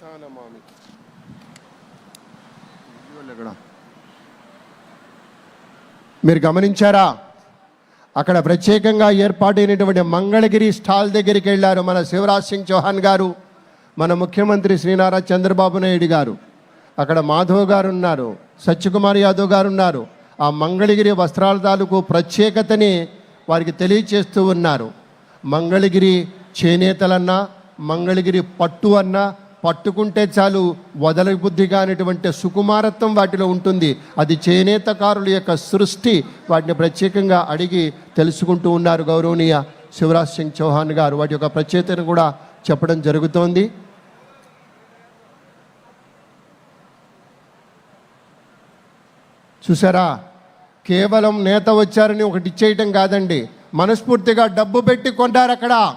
మనసానమామి మీరు గమనించారా? అక్కడ ప్రత్యేకంగా ఏర్పాటైనటువంటి మంగళగిరి స్టాల్ దగ్గరికి వెళ్ళారు మన శివరాజ్ సింగ్ చౌహాన్ గారు మన ముఖ్యమంత్రి శ్రీనారా చంద్రబాబు నాయుడు గారు. అక్కడ మాధవ్ గారు ఉన్నారు సత్యకుమార్ యాదవ్ గారు ఉన్నారు. ఆ మంగళగిరి వస్త్రాల తాలూకు ప్రత్యేకతని వారికి తెలియచేస్తూ ఉన్నారు. మంగళగిరి చేనేతలన్నా మంగళగిరి పట్టు అన్నా పట్టుకుంటే చాలు వదల బుద్ధి కానిటువంటి సుకుమారత్వం వాటిలో ఉంటుంది. అది చేనేతకారుల యొక్క సృష్టి. వాటిని ప్రత్యేకంగా అడిగి తెలుసుకుంటూ ఉన్నారు గౌరవనీయ శివరాజ్ సింగ్ చౌహాన్ గారు. వాటి యొక్క ప్రత్యేకతను కూడా చెప్పడం జరుగుతోంది. చూసారా కేవలం నేత వచ్చారని ఒకటి ఇచ్చేయటం కాదండి. మనస్ఫూర్తిగా డబ్బు పెట్టి కొంటారు అక్కడ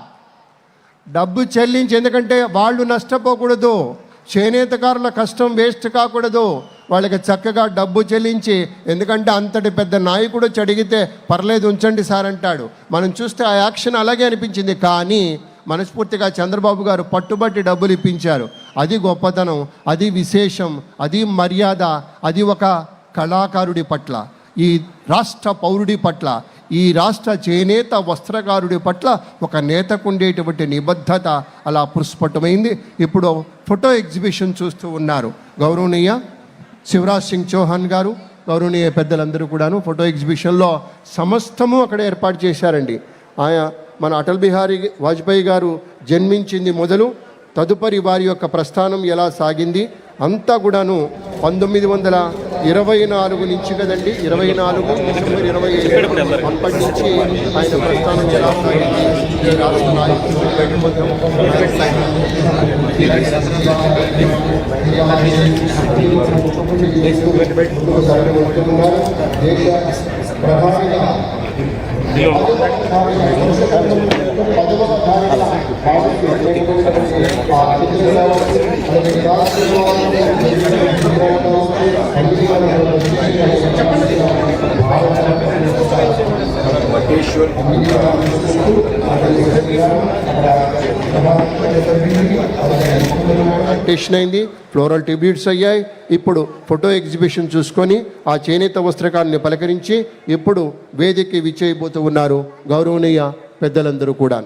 డబ్బు చెల్లించి ఎందుకంటే వాళ్ళు నష్టపోకూడదు చేనేతకారుల కష్టం వేస్ట్ కాకూడదు వాళ్ళకి చక్కగా డబ్బు చెల్లించి ఎందుకంటే అంతటి పెద్ద నాయకుడు చడిగితే పర్లేదు ఉంచండి సార్ అంటాడు. మనం చూస్తే ఆ యాక్షన్ అలాగే అనిపించింది. కానీ మనస్ఫూర్తిగా చంద్రబాబు గారు పట్టుబట్టి డబ్బులు ఇప్పించారు. అది గొప్పతనం అది విశేషం అది మర్యాద అది ఒక కళాకారుడి పట్ల. ఈ రాష్ట్ర పౌరుడి పట్ల ఈ రాష్ట్ర చేనేత వస్త్రకారుడి పట్ల ఒక నేతకు ఉండేటువంటి నిబద్ధత అలా పుష్పటమైంది ఇప్పుడు ఫోటో ఎగ్జిబిషన్ చూస్తూ ఉన్నారు. గౌరవనీయ శివరాజ్ సింగ్ చౌహాన్ గారు గౌరవనీయ పెద్దలందరూ కూడాను ఫోటో ఎగ్జిబిషన్లో సమస్తము అక్కడ ఏర్పాటు చేశారండి. ఆయా మన అటల్ బిహారీ వాజ్పేయి గారు జన్మించింది మొదలు తదుపరి వారి యొక్క ప్రస్థానం ఎలా సాగింది అంతా కూడాను పంతొమ్మిది వందల ఇరవై నాలుగు నుంచి కదండి ఇరవై నాలుగు డిసెంబర్ ఇరవై ఏడు అప్పటి నుంచి ఆయన ప్రస్థానం ఎలా సాగింది ఈ రాష్ట్ర నాయకులు ప్రధానిగా టెషన్ అయింది ఫ్లోరల్ ట్రిబ్యూట్స్ అయ్యాయి. ఇప్పుడు ఫోటో ఎగ్జిబిషన్ చూసుకొని ఆ చేనేత వస్త్రకారుని పలకరించి ఇప్పుడు వేదికకి విచ్చేయబోతూ ఉన్నారు గౌరవనీయ పెద్దలందరూ కూడా